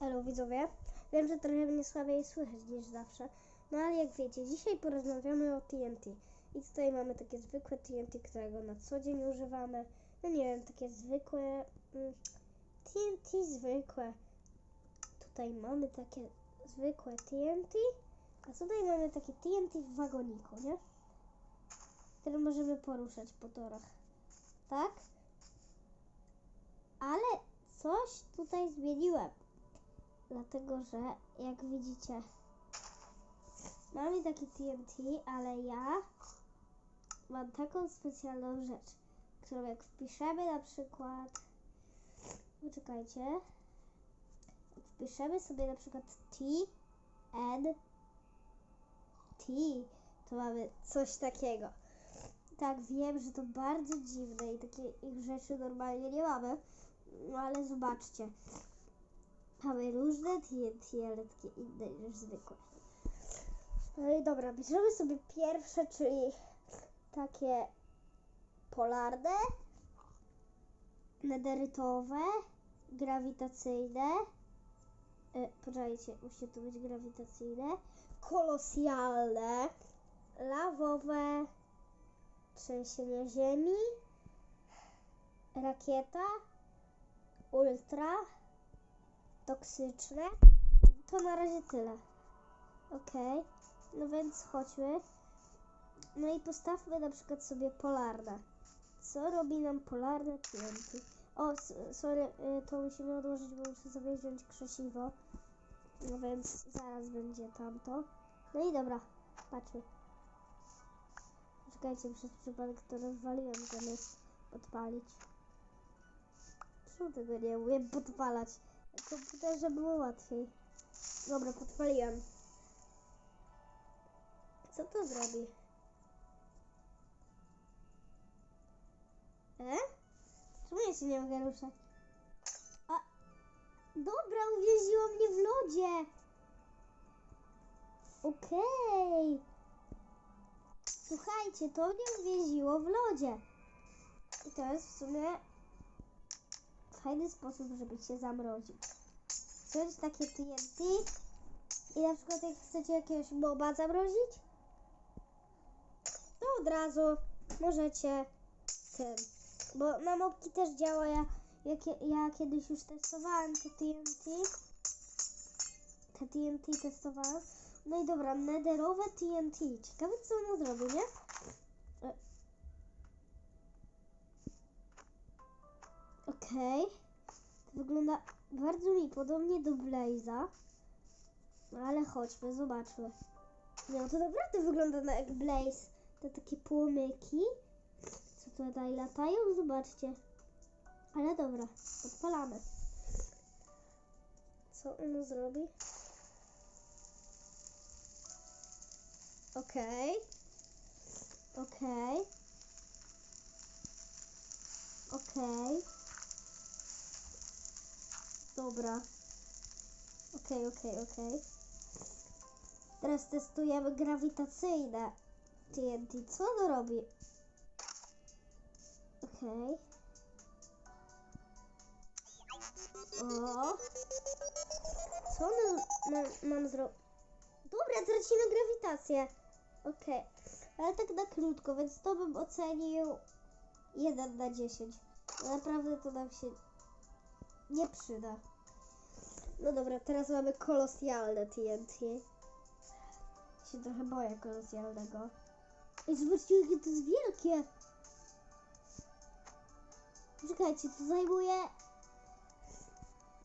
Elo widzowie, wiem, że trochę mnie słabiej słychać niż zawsze, no ale jak wiecie, dzisiaj porozmawiamy o TNT. I tutaj mamy takie zwykłe TNT, którego na co dzień używamy. No nie wiem, takie zwykłe mm, TNT zwykłe. Tutaj mamy takie zwykłe TNT, a tutaj mamy takie TNT w wagoniku, nie? Które możemy poruszać po torach. Tak? Ale coś tutaj zmieniłem. Dlatego, że jak widzicie, mamy taki TNT, ale ja mam taką specjalną rzecz, którą jak wpiszemy na przykład, poczekajcie, jak wpiszemy sobie na przykład T, N, T, to mamy coś takiego. Tak, wiem, że to bardzo dziwne i takich rzeczy normalnie nie mamy, no ale zobaczcie. Mamy różne TNT, ale takie inne niż zwykłe. No i dobra, bierzemy sobie pierwsze, czyli takie polarne, nederytowe, grawitacyjne. E, poczekajcie, musi tu być grawitacyjne, kolosjalne, lawowe, trzęsienie ziemi, rakieta, ultra, toksyczne. To na razie tyle. Okej, no więc chodźmy. No i postawmy na przykład sobie polarne. Co robi nam polarne TNT? O, sorry, y, to musimy odłożyć, bo muszę sobie wziąć krzesiwo. No więc zaraz będzie tamto. No i dobra, patrzmy. Czekajcie, przez przypadek to rozwaliłem zamiast podpalić. Czemu tego nie umiem podpalać? Na komputerze było łatwiej. Dobra, podpaliłem. Co to zrobi? E? Czemu ja się nie mogę ruszać? A, dobra, uwięziło mnie w lodzie. Okej. Słuchajcie, to mnie uwięziło w lodzie. I to jest w sumie fajny sposób, żeby się zamrozić. Wziąć takie TNT i na przykład jak chcecie jakiegoś moba zamrozić, to od razu możecie tym. Bo na mobki też działa. Ja, ja, kie- ja kiedyś już testowałem te TNT. Te TNT testowałem. No i dobra, nederowe TNT. Ciekawe co ono zrobi, nie? Okej. To wygląda bardzo mi podobnie do Blaze'a. No ale chodźmy, zobaczmy. No to naprawdę wygląda na jak Blaze. Te takie płomyki. Co tutaj latają? Zobaczcie. Ale dobra, odpalamy. Co ono zrobi? Okej. Okej. Okej. Dobra. Okej, okej, okej. Teraz testujemy grawitacyjne TNT. Co ono robi? Okej. O. Co nam, nam, nam zrobić? Dobra, tracimy grawitację. Okej. Ale tak na krótko, więc to bym ocenił 1 na 10. Naprawdę to nam się nie przyda. No dobra, teraz mamy kolosjalne TNT. Się trochę boję kolosjalnego. I zobaczcie, jakie to jest wielkie. Czekajcie, to zajmuje...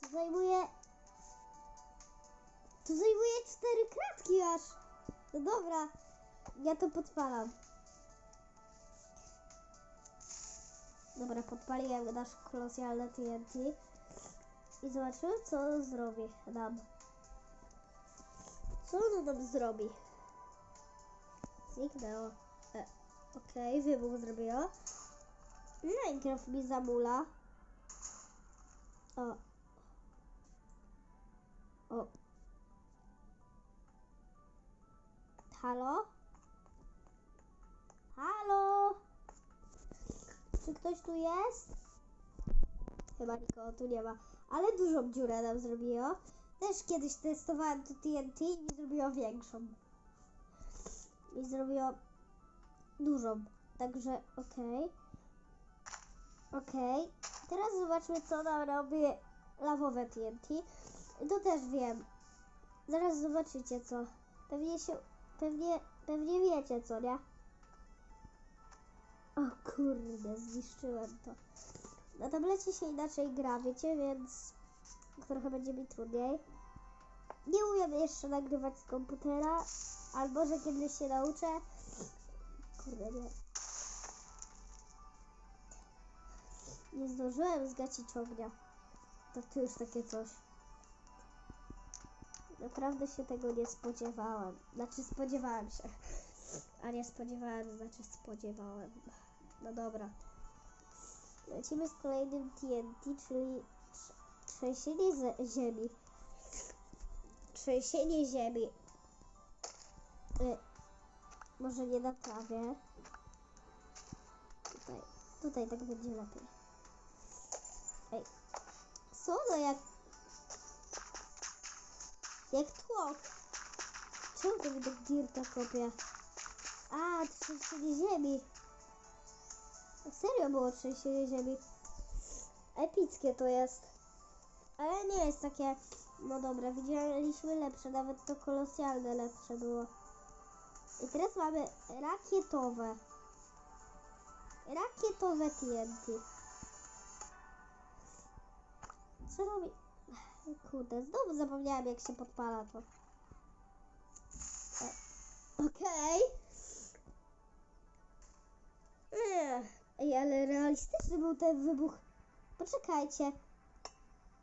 To zajmuje... To zajmuje cztery kratki aż. No dobra, ja to podpalam. Dobra, podpaliłem nasz kolosjalne TNT. I zobaczymy, co zrobi nam. Co ono nam zrobi? Zniknęło. E, Okej, wybuch zrobiło. Minecraft mi zamula. O. O. Halo? Halo? Czy ktoś tu jest? Chyba nikogo tu nie ma. Ale dużą dziurę nam zrobiło. Też kiedyś testowałem to TNT i mi zrobiło większą. Mi zrobiło dużą. Także okej. Okej. Teraz zobaczmy co nam robi lawowe TNT. I to też wiem. Zaraz zobaczycie co. Pewnie się. Pewnie. Pewnie wiecie co, nie? O kurde, zniszczyłem to. Na tablecie się inaczej gra, wiecie, więc trochę będzie mi trudniej. Nie umiem jeszcze nagrywać z komputera, albo że kiedyś się nauczę. Kurde, nie. Nie zdążyłem zgasić ognia. To tu już takie coś. Naprawdę się tego nie spodziewałem. Znaczy spodziewałem się. A nie spodziewałem, znaczy spodziewałem. No dobra. Lecimy z kolejnym TNT, czyli trz- trzęsienie ziemi. Trzęsienie ziemi. Y, może nie na trawie. Tutaj, tutaj tak będzie lepiej. Ej, co jak... Jak tłok. Czemu to mi tak dirta kopie? A, trzęsienie ziemi. Serio było trzęsienie ziemi. Epickie to jest. Ale nie jest takie. No dobra, widzieliśmy lepsze, nawet to kolosjalne lepsze było. I teraz mamy rakietowe. Rakietowe TNT. Co robi? Kurde, znowu zapomniałem jak się podpala to. E, Okej. Nie. Ej, ale realistyczny był ten wybuch. Poczekajcie.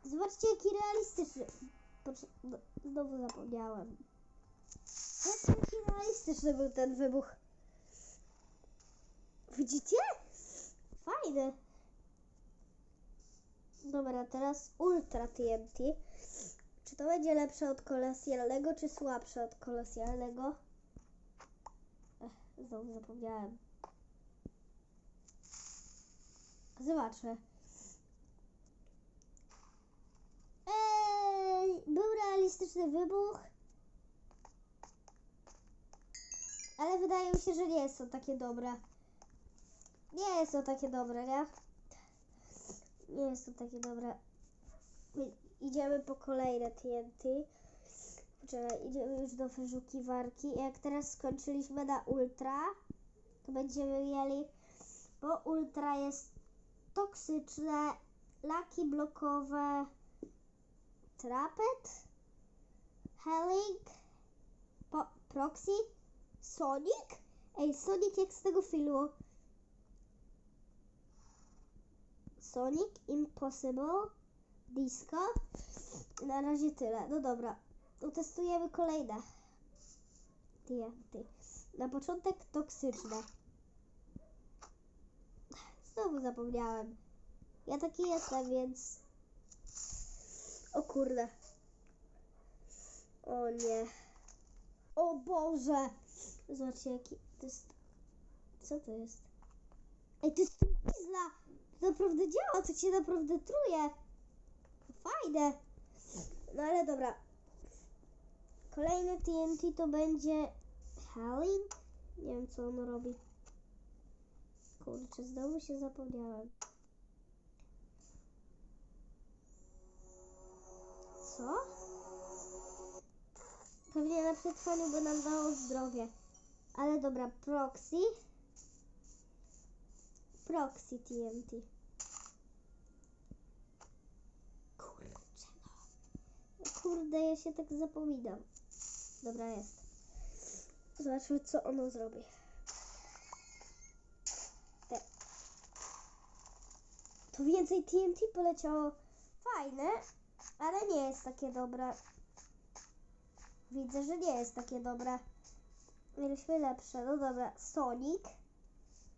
Zobaczcie, jaki realistyczny. Poczek- no, znowu zapomniałem. Jaki realistyczny był ten wybuch. Widzicie? Fajny. Dobra, teraz Ultra TNT. Czy to będzie lepsze od kolosjalnego, czy słabsze od kolosjalnego? Ech, znowu zapomniałem. Zobaczmy. Był realistyczny wybuch. Ale wydaje mi się, że nie to takie dobre. Nie to takie dobre, nie? Nie to takie dobre. Idziemy po kolejne TNT. Poczekaj, idziemy już do wyszukiwarki. Jak teraz skończyliśmy na Ultra, to będziemy mieli, bo Ultra jest toksyczne, laki blokowe, trapet, Helling, po, proxy, Sonic. Ej, Sonic jak z tego filmu. Sonic Impossible Disco. Na razie tyle. No dobra. Utestujemy kolejne. TNT. Na początek toksyczne. Znowu zapomniałem. Ja taki jestem, więc... O kurde. O nie. O Boże. Zobaczcie jaki... To jest... Co to jest? Ej, to jest trucizna! To naprawdę działa, to cię naprawdę truje. Fajne. No ale dobra. Kolejne TNT to będzie Helling. Nie wiem co on robi. Kurczę, znowu się zapomniałem. Co? Pewnie na przetrwaniu by nam dało zdrowie. Ale dobra, proxy. Proxy TNT. Kurczę no. Kurde, ja się tak zapominam. Dobra, jest. Zobaczmy, co ono zrobi. To więcej TNT poleciało. Fajne, ale nie jest takie dobre. Widzę, że nie jest takie dobre. Mieliśmy lepsze. No dobra, Sonic.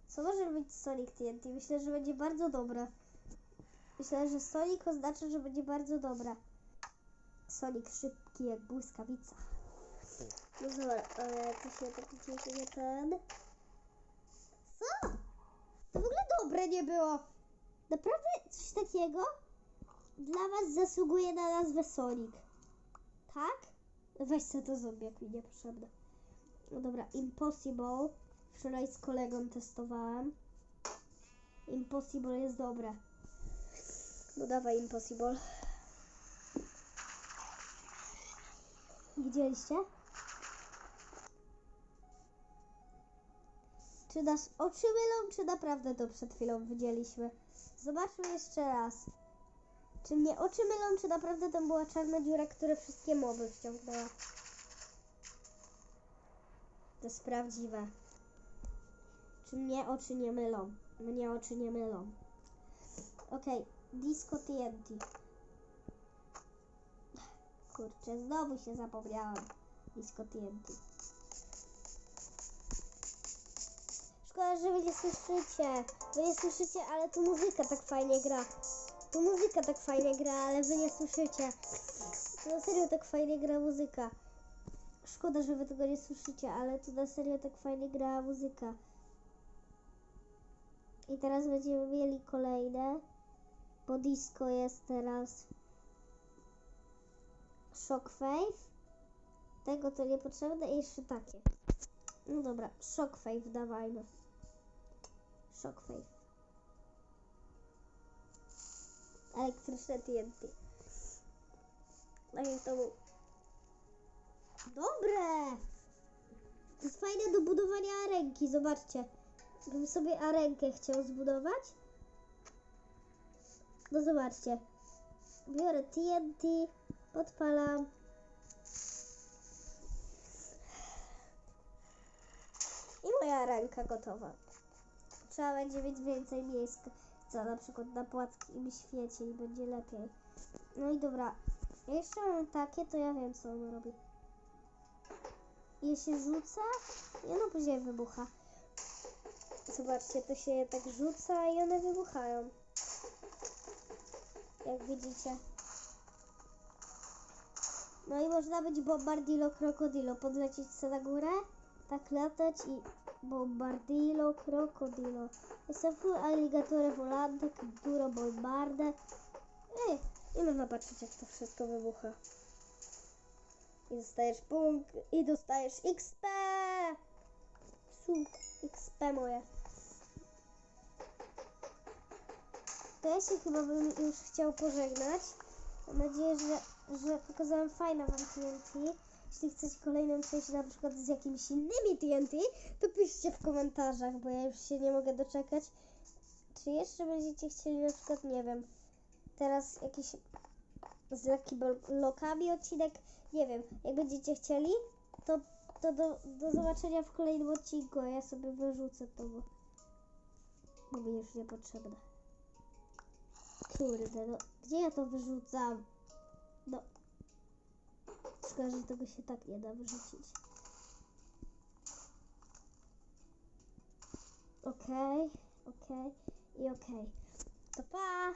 Co może być Sonic TNT? Myślę, że będzie bardzo dobre. Myślę, że Sonic oznacza, że będzie bardzo dobre. Sonic szybki jak błyskawica. No dobra, ale to się tak dzieje ten. Co? To w ogóle dobre nie było. Naprawdę coś takiego dla was zasługuje na nazwę Sonic. Tak? Weź sobie to zombiak mi niepotrzebne. No dobra, Impossible. Wczoraj z kolegą testowałem. Impossible jest dobre. No dawaj Impossible. Widzieliście? Czy nas oczy mylą, czy naprawdę to przed chwilą widzieliśmy? Zobaczmy jeszcze raz. Czy mnie oczy mylą, czy naprawdę tam była czarna dziura, która wszystkie moby wciągnęła? To jest prawdziwe. Czy mnie oczy nie mylą? Mnie oczy nie mylą. Okej, Disco TNT. Kurczę, znowu się zapomniałam. Disco TNT. Szkoda, że wy nie słyszycie. Wy nie słyszycie, ale tu muzyka tak fajnie gra. Tu muzyka tak fajnie gra, ale wy nie słyszycie. No serio tak fajnie gra muzyka. Szkoda, że wy tego nie słyszycie, ale tu na serio tak fajnie gra muzyka. I teraz będziemy mieli kolejne, bo disco jest teraz Shockwave. Tego to niepotrzebne i jeszcze takie. No dobra, Shockwave dawajmy. Shockwave. Elektryczne TNT. Tak jak to był. Dobre! To jest fajne do budowania arenki, zobaczcie. Gdybym sobie arenkę chciał zbudować. No zobaczcie. Biorę TNT, podpalam. I moja ręka gotowa. Trzeba będzie mieć więcej miejsc, co na przykład na płaskim świecie i będzie lepiej. No i dobra, jeszcze mam takie, to ja wiem co on robi. Je się rzuca i ono później wybucha. Zobaczcie, to się je tak rzuca i one wybuchają. Jak widzicie. No i można być bombardilo krokodilo. Podlecieć sobie na górę, tak latać i bombardilo krokodilo. Jestem full alligatore volante, duro bombarde. Ej, i można patrzeć jak to wszystko wybucha. I dostajesz punkt, i dostajesz XP! Suk, XP moje. To ja się chyba bym już chciał pożegnać. Mam nadzieję, że, że pokazałem fajne wam TNT. Jeśli chcecie kolejną część na przykład z jakimiś innymi TNT, to piszcie w komentarzach, bo ja już się nie mogę doczekać. Czy jeszcze będziecie chcieli na przykład, nie wiem, teraz jakiś z Lucky Blockami odcinek? Nie wiem, jak będziecie chcieli, to, to do, do zobaczenia w kolejnym odcinku, a ja sobie wyrzucę to, bo, bo mi już niepotrzebne. Kurde, no gdzie ja to wyrzucam? No. Że tego się tak nie da wyrzucić. Okej, okej i okej. To pa!